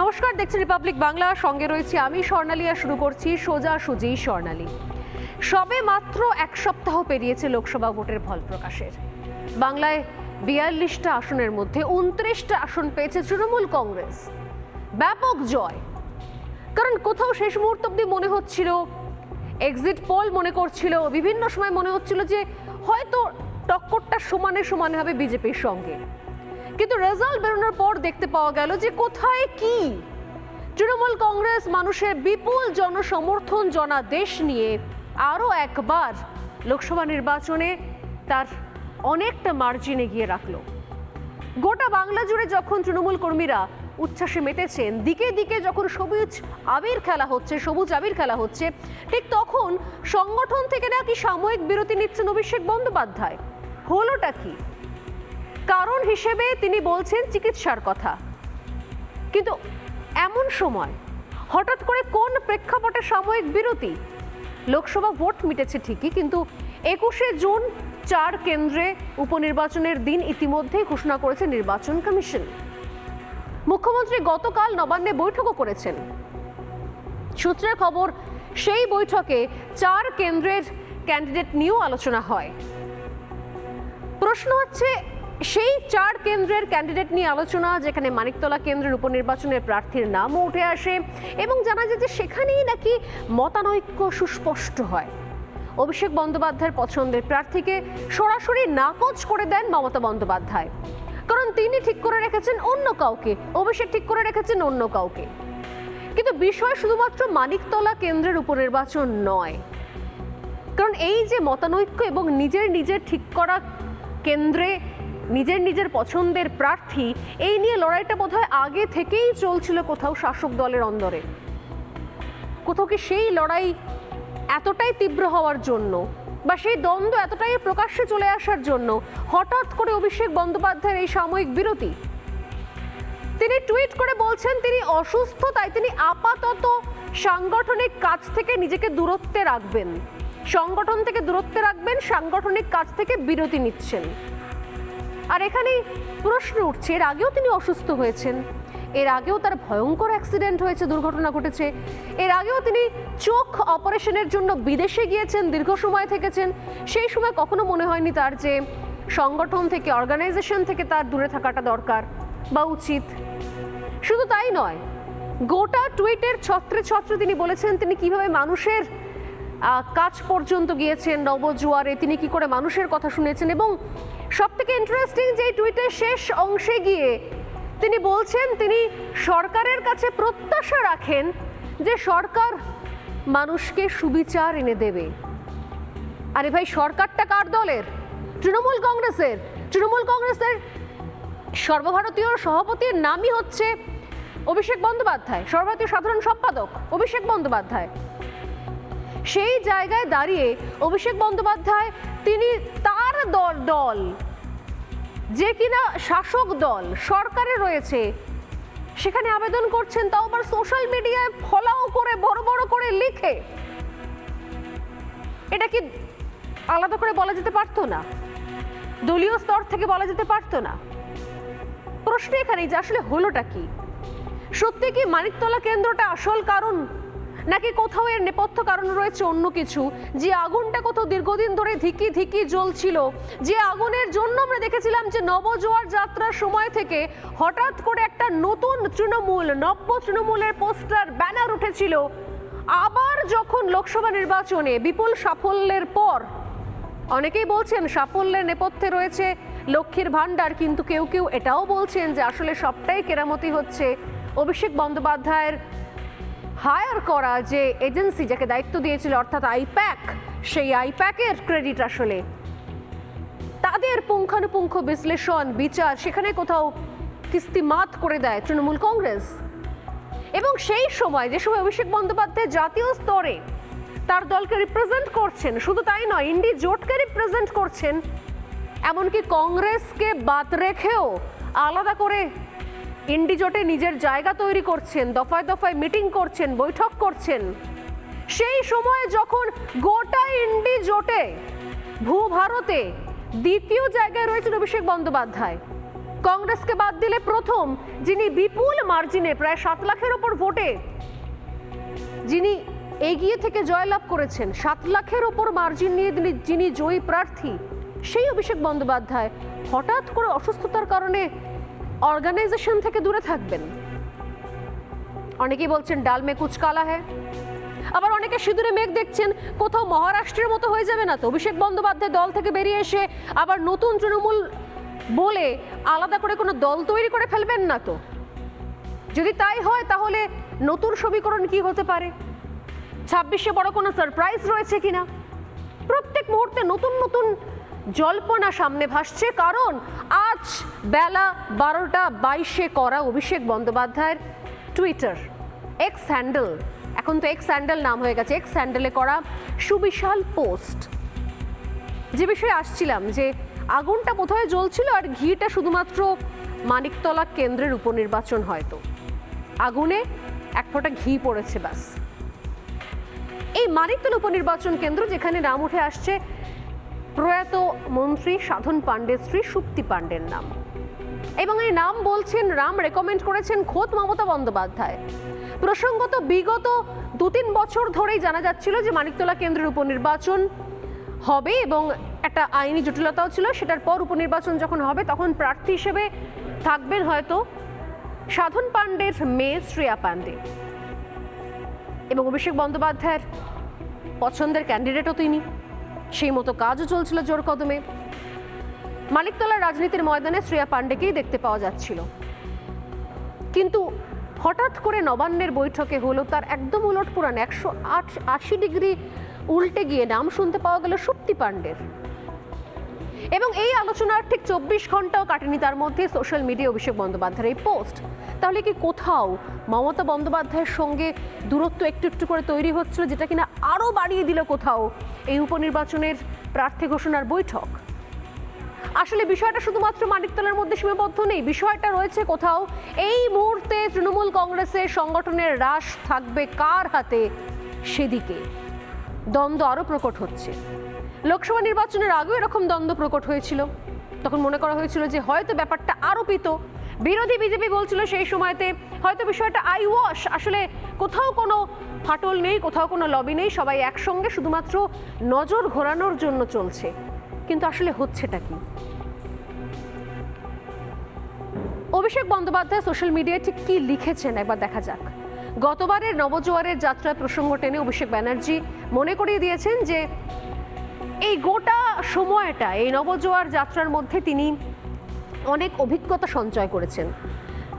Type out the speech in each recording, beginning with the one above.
নমস্কার, দেখছেন রিপাবলিক বাংলা সঙ্গে রয়েছে আমি স্বর্ণালী আর শুরু করছি সোজা সুজি স্বর্ণালী। সবে মাত্র এক সপ্তাহ পেরিয়েছে লোকসভা ভোটের ফল প্রকাশের। বাংলায় বিয়াল্লিশটা আসনের মধ্যে উনত্রিশটা আসন পেয়েছে তৃণমূল কংগ্রেস। ব্যাপক জয়। কারণ কোথাও শেষ মুহূর্ত অব্দি মনে হচ্ছিল এক্সিট পোল মনে করছিল, বিভিন্ন সময় মনে হচ্ছিল যে হয়তো টক্করটা সমানে সমানে হবে বিজেপির সঙ্গে। কিন্তু রেজাল্ট বেরোনোর পর দেখতে পাওয়া গেল যে কোথায় কি? তৃণমূল কংগ্রেস মানুষের বিপুল জনসমর্থন জনাদেশ নিয়ে আরও একবার লোকসভা নির্বাচনে তার অনেকটা মার্জিন এগিয়ে রাখল। গোটা বাংলা জুড়ে যখন তৃণমূল কর্মীরা উচ্ছ্বাসে মেতেছেন, দিকে দিকে যখন সবুজ আবির খেলা হচ্ছে, সবুজ আবির খেলা হচ্ছে, ঠিক তখন সংগঠন থেকে নাকি সাময়িক বিরতি নিচ্ছেন অভিষেক বন্দ্যোপাধ্যায়? হলোটা কি? কারণ হিসেবে তিনি বলছেন চিকিৎসার কথা। কিন্তু এমন সময় হঠাৎ করে কোন প্রেক্ষাপটে সাময়িক বিরতি? লোকসভা ভোট মিটেছে ঠিকই, কিন্তু একুশে জুন চার কেন্দ্রে উপনির্বাচনের দিন ইতিমধ্যেই ঘোষণা করেছে নির্বাচন কমিশন। মুখ্যমন্ত্রী গতকাল নবান্নে বৈঠকও করেছেন। সূত্রের খবর, সেই বৈঠকে চার কেন্দ্রের ক্যান্ডিডেট নিয়েও আলোচনা হয়। প্রশ্ন হচ্ছে সেই চার কেন্দ্রের ক্যান্ডিডেট নিয়ে আলোচনা, যেখানে মানিকতলা কেন্দ্রের উপনির্বাচনের প্রার্থীর নামও উঠে আসে এবং জানা যায় যে সেখানেই নাকি মতানৈক্য সুস্পষ্ট হয়। অভিষেক বন্দ্যোপাধ্যায়ের পছন্দের প্রার্থীকে সরাসরি নাকচ করে দেন মমতা বন্দ্যোপাধ্যায়। কারণ তিনি ঠিক করে রেখেছেন অন্য কাউকে, অভিষেক ঠিক করে রেখেছেন অন্য কাউকে। কিন্তু বিষয় শুধুমাত্র মানিকতলা কেন্দ্রের উপনির্বাচন নয়। কারণ এই যে মতানৈক্য এবং নিজের নিজের ঠিক করা কেন্দ্রে নিজের নিজের পছন্দের প্রার্থী, এই নিয়ে লড়াইটা বোধহয় আগে থেকেই চলছিল কোথাও শাসক দলের অন্দরে। কোথাও কি সেই লড়াই এতটাই তীব্র হওয়ার জন্য বা সেই দ্বন্দ্ব এতটাই প্রকাশ্যে চলে আসার জন্য হঠাৎ করে অভিষেক বন্দ্যোপাধ্যায়ের এই সাময়িক বিরতি? তিনি টুইট করে বলছেন, তিনি অসুস্থ, তাই তিনি আপাতত সাংগঠনিক কাজ থেকে নিজেকে দূরত্বে রাখবেন। সংগঠন থেকে দূরত্বে রাখবেন, সাংগঠনিক কাজ থেকে বিরতি নিচ্ছেন। আর এখানে প্রশ্ন উঠছে, এর আগেও তিনি অসুস্থ হয়েছেন। এর আগেও তার ভয়ঙ্কর অ্যাক্সিডেন্ট হয়েছে, দুর্ঘটনা ঘটেছে। এর আগেও তিনি চোখ অপারেশনের জন্য বিদেশে গিয়েছেন, দীর্ঘ সময় থেকেছেন। সেই সময় কখনো মনে হয়নি তার যে সংগঠন থেকে অর্গানাইজেশন থেকে তার দূরে থাকাটা দরকার বা উচিত। শুধু তাই নয়, গোটা টুইটের ছত্রে ছত্রে তিনি বলেছেন, তিনি কীভাবে মানুষের কাজ পর্যন্ত গিয়েছেন নবজোয়ারে। তিনি কি করে মানুষের কথা শুনেছেন? এবং সব থেকে ইন্টারেস্টিং যে টুইটের শেষ অংশে গিয়ে তিনি বলছেন, তিনি সরকারের কাছে প্রত্যাশা রাখেন যে সরকার মানুষকে সুবিচার এনে দেবে। আরে ভাই, সরকারটা কার দলের? তৃণমূল কংগ্রেসের। তৃণমূল কংগ্রেসের সর্বভারতীয় সভাপতির নামই হচ্ছে অভিষেক বন্দ্যোপাধ্যায়, সর্বভারতীয় সাধারণ সম্পাদক অভিষেক বন্দ্যোপাধ্যায়। সেই জায়গায় দাঁড়িয়ে অভিষেক বন্দ্যোপাধ্যায়, তিনি তার দল দল, যে কিনা শাসক দল, সরকারে রয়েছে, সেখানে আবেদন করছেন, তাও আবার সোশ্যাল মিডিয়ায় ফলাও করে, বড় বড় করে লিখে। এটা কি আলাদা করে বলা যেতে পারতো না? দলীয় স্তর থেকে বলা যেতে পারতো না? প্রশ্ন এখানেই যে আসলে হলোটা কি? সত্যি কি মানিকতলা কেন্দ্রটা আসল কারণ নাকি কোথাও এর নেপথ্য কারণ রয়েছে অন্য কিছু? যে আগুনটা কোথাও দীর্ঘদিন ধরে ধিকি ধিকি জ্বলছিল, যে আগুনের জন্য আমরা দেখেছিলাম যে নবজোয়ার যাত্রার সময় থেকে হঠাৎ করে একটা নতুন তৃণমূল, নব্য তৃণমূলের পোস্টার, ব্যানার উঠেছিল। আবার যখন লোকসভা নির্বাচনে বিপুল সাফল্যের পর, অনেকেই বলছেন সাফল্যের নেপথ্যে রয়েছে লক্ষ্মীর ভাণ্ডার, কিন্তু কেউ কেউ এটাও বলছেন যে আসলে সবটাই কেরামতি হচ্ছে। অভিষেক বন্দ্যোপাধ্যায়ের হায়ার করা যে এজেন্সি যাকে দায়িত্ব দিয়েছিল, অর্থাৎ আইপ্যাক, সেই আইপ্যাকের ক্রেডিট আসলে। তাদের পুঙ্খানুপুঙ্খ বিশ্লেষণ, বিচার সেখানে কোথাও কিস্তিমাত করে দেয় তৃণমূল কংগ্রেস। এবং সেই সময়, যে সময় অভিষেক বন্দ্যোপাধ্যায় জাতীয় স্তরে তার দলকে রিপ্রেজেন্ট করছেন, শুধু তাই নয়, ইন্ডি জোটকে রিপ্রেজেন্ট করছেন, এমনকি কংগ্রেসকে বাদ রেখেও আলাদা করে ইন্ডি জোটে নিজের জায়গা তৈরি করছেন, দফায় দফায় মিটিং করছেন, বৈঠক করছেন। সেই সময়ে যখন গোটা ইন্ডি জোটে ভূ ভারতে দ্বিতীয় জায়গায় রয়েছেন অভিষেক বন্দ্যোপাধ্যায়, কংগ্রেসকে বাদ দিলে প্রথম যিনি বিপুল মার্জিনে প্রায় সাত লাখের ওপর ভোটে, যিনি এগিয়ে থেকে জয়লাভ করেছেন, সাত লাখের ওপর মার্জিন নিয়ে যিনি জয়ী প্রার্থী, সেই অভিষেক বন্দ্যোপাধ্যায় হঠাৎ করে অসুস্থতার কারণে অর্গানাইজেশন থেকে দূরে থাকবেন। অনেকেই বলছেন ডাল মে কুচ কালা হ্যায়। আবার অনেকে সিঁদুরে মেঘ দেখছেন, কোথাও মহারাষ্ট্রের মতো হয়ে যাবে না তো? অভিষেক বন্দ্যোপাধ্যায় দল থেকে বেরিয়ে এসে আবার নতুন তৃণমূল বলে আলাদা করে কোনো দল তৈরি করে ফেলবেন না তো? যদি তাই হয়, তাহলে নতুন সমীকরণ কি হতে পারে? ছাব্বিশে বড় কোনো সারপ্রাইজ রয়েছে কিনা? প্রত্যেক মুহূর্তে নতুন নতুন জল্পনা সামনে ভাসছে, কারণ আজ বেলা বারোটা বাইশে করা অভিষেক বন্দ্যোপাধ্যায়ের টুইটার এক্স হ্যান্ডেল এখন তো এক্স হ্যান্ডেল নাম হয়ে গেছে। এক্স হ্যান্ডেলে করা সুবিশাল পোস্ট। যে বিষয়ে আসছিলাম, যে আগুনটা কোথায় জ্বলছিল আর ঘিটা শুধুমাত্র মানিকতলা কেন্দ্রের উপনির্বাচন হয়তো। আগুনে এক ফোঁটা ঘি পড়েছে, ব্যাস। এই মানিকতলা উপনির্বাচন কেন্দ্র যেখানে নাম উঠে আসছে প্রয়াত মন্ত্রী সাধন পাণ্ডের স্ত্রী সুপ্তি পাণ্ডের নাম। এবং এই নাম বলছেন রাম রেকমেন্ড করেছেন খোদ মমতা বন্দ্যোপাধ্যায়। প্রসঙ্গত বিগত দু তিন বছর ধরেই জানা যাচ্ছিল যে মানিকতলা কেন্দ্রের উপনির্বাচন হবে এবং একটা আইনি জটিলতাও ছিল, সেটার পর উপনির্বাচন যখন হবে তখন প্রার্থী হিসেবে থাকবেন হয়তো সাধন পাণ্ডের মেয়ে শ্রেয়া পাণ্ডে। এবং অভিষেক বন্দ্যোপাধ্যায়ের পছন্দের ক্যান্ডিডেটও তিনি। সেই মতো কাজও চলছিল জোর কদমে। মানিকতলার রাজনীতির ময়দানে শ্রেয়া পাণ্ডেকেই দেখতে পাওয়া যাচ্ছিল। কিন্তু হঠাৎ করে নবান্নের বৈঠকে হলো তার একদম উলট পুরান একশো আশি ডিগ্রি উল্টে গিয়ে নাম শুনতে পাওয়া গেল সুপ্তি পাণ্ডের। এবং এই আলোচনার ঠিক চব্বিশ ঘন্টাও কাটেনি তার মধ্যে সোশ্যাল মিডিয়া অভিষেক বন্দ্যোপাধ্যায়ের এই পোস্ট। তাহলে কি কোথাও মমতা বন্দ্যোপাধ্যায়ের সঙ্গে দূরত্ব একটু একটু করে তৈরি হচ্ছিল যেটা কিনা আরও বাড়িয়ে দিল কোথাও এই উপনির্বাচনের প্রার্থী ঘোষণার বৈঠক? আসলে বিষয়টা শুধুমাত্র মানিকতলার মধ্যে সীমাবদ্ধ নেই, বিষয়টা রয়েছে কোথাও এই মুহূর্তে তৃণমূল কংগ্রেসের সংগঠনের হ্রাস থাকবে কার হাতে সেদিকে। দ্বন্দ্ব আরও প্রকট হচ্ছে। লোকসভা নির্বাচনের আগেও এরকম দ্বন্দ্ব প্রকট হয়েছিল। তখন মনে করা হয়েছিল যে হয়তো ব্যাপারটা আরোপিত বিরোধী বিজেপি বলছিল সেই সময়তে হয়তো বিষয়টা আই ওয়াশ, আসলে কোথাও কোনো ফাটল নেই, কোথাও কোনো লবি নেই, সবাই একসঙ্গে শুধুমাত্র নজর ঘোরানোর জন্য চলছে। কিন্তু আসলে হচ্ছেটা কি? অভিষেক বন্দ্যোপাধ্যায় সোশ্যাল মিডিয়ায় ঠিক কি লিখেছেন একবার দেখা যাক। গতবারের নবজোয়ারের যাত্রার প্রসঙ্গ টেনে অভিষেক ব্যানার্জি মনে করিয়ে দিয়েছেন যে এই গোটা সময়টা, এই নবজোয়ার যাত্রার মধ্যে তিনি অনেক অভিজ্ঞতা সঞ্চয় করেছেন।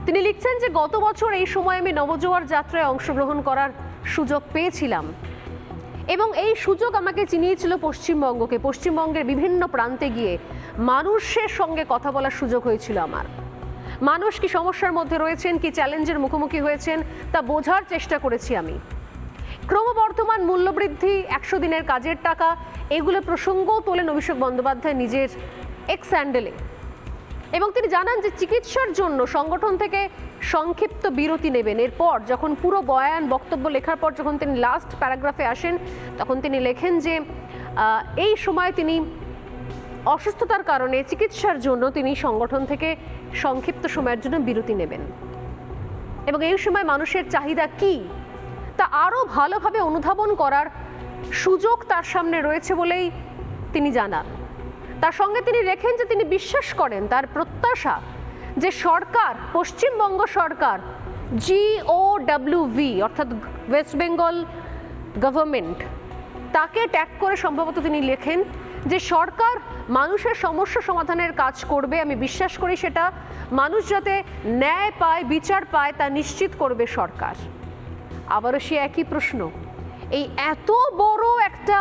তিনি লিখছেন যে, গত বছর এই সময় আমি নবজোয়ার যাত্রায় অংশগ্রহণ করার সুযোগ পেয়েছিলাম এবং এই সুযোগ আমাকে চিনিয়েছিল পশ্চিমবঙ্গকে। পশ্চিমবঙ্গের বিভিন্ন প্রান্তে গিয়ে মানুষের সঙ্গে কথা বলার সুযোগ হয়েছিল আমার। মানুষ কি সমস্যার মধ্যে রয়েছেন, কি চ্যালেঞ্জের মুখোমুখি হয়েছেন, তা বোঝার চেষ্টা করেছি আমি। ক্রমবর্ধমান মূল্যবৃদ্ধি, একশো দিনের কাজের টাকা, এগুলো প্রসঙ্গও তোলেন অভিষেক বন্দ্যোপাধ্যায় নিজের এক্স স্যান্ডেলে এবং তিনি জানান যে চিকিৎসার জন্য সংগঠন থেকে সংক্ষিপ্ত বিরতি নেবেন। এরপর যখন পুরো বয়ান, বক্তব্য লেখার পর যখন তিনি লাস্ট প্যারাগ্রাফে আসেন, তখন তিনি লেখেন যে এই সময় তিনি অসুস্থতার কারণে চিকিৎসার জন্য তিনি সংগঠন থেকে সংক্ষিপ্ত সময়ের জন্য বিরতি নেবেন। এবং এই সময় মানুষের চাহিদা কি? তা আরও ভালোভাবে অনুধাবন করার সুযোগ তার সামনে রয়েছে বলেই তিনি জানান। তার সঙ্গে তিনি রেখেন যে তিনি বিশ্বাস করেন, তার প্রত্যাশা যে সরকার, পশ্চিমবঙ্গ সরকার জিও ডাব্লিউ ভি অর্থাৎ ওয়েস্ট বেঙ্গল গভর্নমেন্ট তাকে ট্যাগ করে সম্ভবত তিনি লেখেন যে সরকার মানুষের সমস্যা সমাধানের কাজ করবে, আমি বিশ্বাস করি সেটা মানুষ যাতে ন্যায় পায়, বিচার পায়, তা নিশ্চিত করবে সরকার। আবারও সে একই প্রশ্ন। এই এত বড় একটা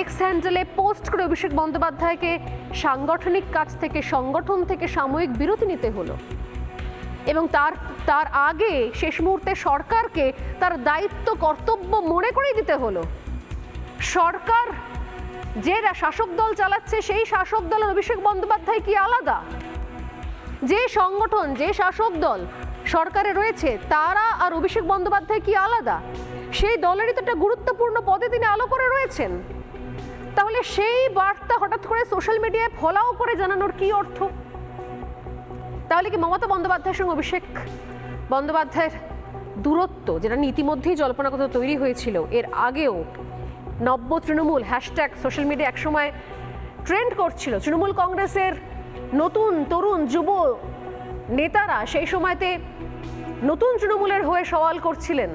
এক্স হ্যান্ডেলে পোস্ট করে অভিষেক বন্দ্যোপাধ্যায়কে সাংগঠনিক কাজ থেকে, সংগঠন থেকে সাময়িক বিরতি নিতে হলো। এবং তার তার আগে শেষ মুহূর্তে সরকারকে তার দায়িত্ব, কর্তব্য মনে করেই দিতে হলো। সরকার যে শাসক দল চালাচ্ছে, সেই শাসক দলের অভিষেক বন্দ্যোপাধ্যায় কি আলাদা? যে সংগঠন, যে শাসক দল সরকারে রয়েছে, তারা আর অভিষেক বন্দ্যোপাধ্যায় কি আলাদা? সেই দলেরই তো একটা গুরুত্বপূর্ণ পদে তিনি আলো করে রয়েছেন। তাহলে সেই বার্তা হঠাৎ করে সোশ্যাল মিডিয়ায় ফলাও করে জানানোর কি অর্থ? তাহলে কি মমতা বন্দ্যোপাধ্যায়ের সঙ্গে অভিষেক বন্দ্যোপাধ্যায়ের দূরত্ব, যেটা ইতিমধ্যেই জল্পনা কথা তৈরি হয়েছিল, এর আগেও নব্য তৃণমূল হ্যাশট্যাগ সোশ্যাল মিডিয়া একসময় ট্রেন্ড করছিল। তৃণমূল কংগ্রেসের নতুন তরুণ যুব নেতারা সেই সময়তে নতুন তৃণমূলের হয়ে সওয়াল করছিলেন।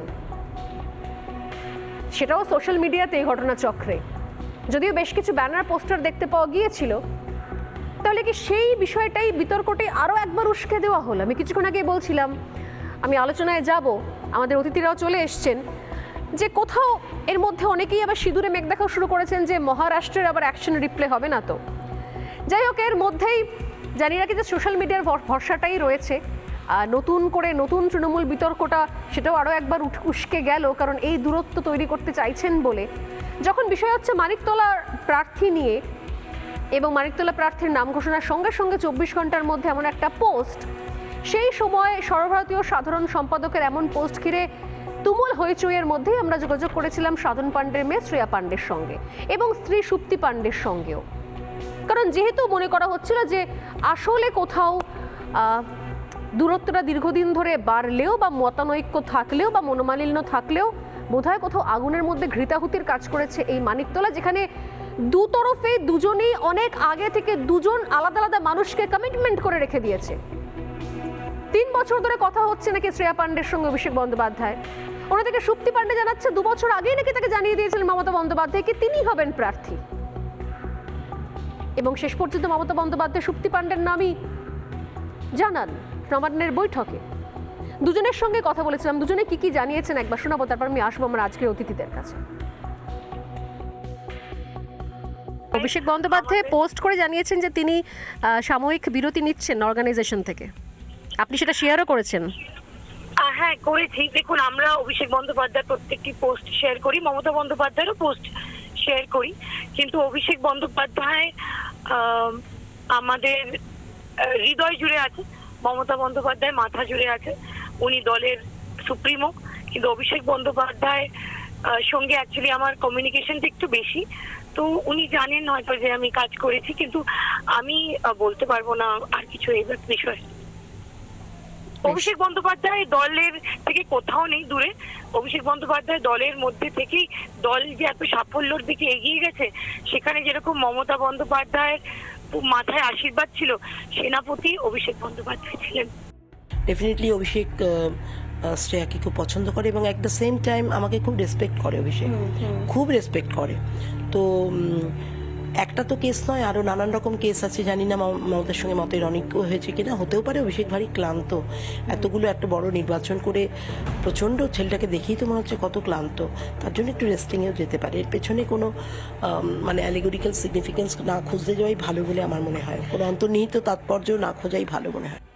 সেটাও সোশ্যাল মিডিয়াতে এই ঘটনাচক্রে। যদিও বেশ কিছু ব্যানার, পোস্টার দেখতে পাওয়া গিয়েছিল, তাহলে কি সেই বিষয়টাই বিতর্কটি আরও একবার উস্কে দেওয়া হলো? আমি কিছুক্ষণ আগে বলছিলাম, আমি আলোচনায় যাব, আমাদের অতিথিরাও চলে এসছেন, যে কোথাও এর মধ্যে অনেকেই আবার সিঁদুরে মেঘ দেখাও শুরু করেছেন যে মহারাষ্ট্রের আবার অ্যাকশন রিপ্লে হবে না তো। যাই হোক, এর মধ্যেই জানি রাখি যে সোশ্যাল মিডিয়ার ভরসাটাই রয়েছে। নতুন করে নতুন তৃণমূল বিতর্কটা সেটাও আরও একবার উস্কে গেল, কারণ এই দূরত্ব তৈরি করতে চাইছেন বলে। যখন বিষয় হচ্ছে মানিকতলার প্রার্থী নিয়ে এবং মানিকতলা প্রার্থীর নাম ঘোষণার সঙ্গে সঙ্গে চব্বিশ ঘণ্টার মধ্যে এমন একটা পোস্ট সেই সময় সর্বভারতীয় সাধারণ সম্পাদকের এমন পোস্ট ঘিরে তুমুল হইচইয়ের মধ্যেই আমরা যোগাযোগ করেছিলাম সাধন পাণ্ডের মেয়ে শ্রেয়া পাণ্ডের সঙ্গে এবং স্ত্রী সুপ্তি পাণ্ডের সঙ্গেও। কারণ যেহেতু মনে করা হচ্ছিল যে আসলে কোথাও দূরত্বটা দীর্ঘদিন ধরে বাড়লেও বা মতানৈক্য থাকলেও বা মনোমালিন্য থাকলেও বোধহয় কোথাও আগুনের মধ্যে ঘৃতাহুতির কাজ করেছে এই মানিকতলা, যেখানে দু তরফে দুজনেই অনেক আগে থেকে দুজন আলাদা আলাদা মানুষকে কমিটমেন্ট করে রেখে দিয়েছে। তিন বছর ধরে কথা হচ্ছে নাকি শ্রেয়া পাণ্ডের সঙ্গে অভিষেক বন্দ্যোপাধ্যায় ওনাদেরকে সুপ্তি পাণ্ডে জানাচ্ছে, দু বছর আগেই নাকি তাকে জানিয়ে দিয়েছিলেন মমতা বন্দ্যোপাধ্যায়কে তিনি হবেন প্রার্থী। এবং শেষ পর্যন্ত মমতা বন্দ্যোপাধ্যায়, সুপ্তি পাণ্ডের নামই জানান নবান্নের বৈঠকে। দুজনের সঙ্গে কথা বলেছিলাম। দুজনে কি কি জানিয়েছেন একবার শোনাবো, তারপর আমি আসব আমার আজকের অতিথিদের কাছে। অভিষেক বন্দ্যোপাধ্যায় পোস্ট করে জানিয়েছেন যে তিনি সাময়িক বিরতি নিচ্ছেন অর্গানাইজেশন থেকে। আপনি সেটা শেয়ারও করেছেন? হ্যাঁ করেছি। দেখুন, আমরা অভিষেক বন্দ্যোপাধ্যায় প্রত্যেকটি পোস্ট শেয়ার করি, মমতা বন্দ্যোপাধ্যায়েরও পোস্ট শেয়ার করি। কিন্তু অভিষেক বন্দ্যোপাধ্যায় আমাদের হৃদয় জুড়ে আছে। মমতা বন্দ্যোপাধ্যায় মাথা জুড়ে আছে। উনি দলের সুপ্রিমো। কিন্তু অভিষেক বন্দ্যোপাধ্যায় সঙ্গে অ্যাকচুয়ালি আমার কমিউনিকেশনটা একটু বেশি। তো উনি জানেন হয়তো যে আমি কাজ করেছি। কিন্তু আমি বলতে পারব না আর কিছু এই বিষয়ে। অভিষেক বন্দ্যোপাধ্যায় দলের থেকে কোথাও নেই দূরে। অভিষেক বন্দ্যোপাধ্যায় দলের মধ্যে থেকেই দল যে এত সাফল্যের দিকে এগিয়ে গেছে সেখানে যেরকম মমতা বন্দ্যোপাধ্যায়ের মাথায় আশীর্বাদ ছিল সেনাপতি অভিষেক বন্দ্যোপাধ্যায় ছিলেন। ডেফিনেটলি অভিষেক শ্রেয়াকে খুব পছন্দ করে এবং অ্যাট দ্য সেম টাইম আমাকে খুব রেসপেক্ট করে অভিষেক। খুব রেসপেক্ট করে। তো একটা তো কেস নয়, আরও নানান রকম কেস আছে, জানি না মম- মমতার সঙ্গে মতের অনেক হয়েছে কিনা, হতেও পারে অভিষেক ভারী ক্লান্ত। এতগুলো একটা বড় নির্বাচন করে প্রচণ্ড ছেলেটাকে দেখেই তো মনে হচ্ছে কত ক্লান্ত। তার জন্য একটু রেস্টিংয়েও যেতে পারে। এর পেছনে কোনো মানে অ্যালিগোরিক্যাল সিগনিফিকেন্স না খুঁজতে যাওয়াই ভালো বলে আমার মনে হয়। কোনো অন্তর্নিহিত তাৎপর্য না খোঁজাই ভালো মনে হয়।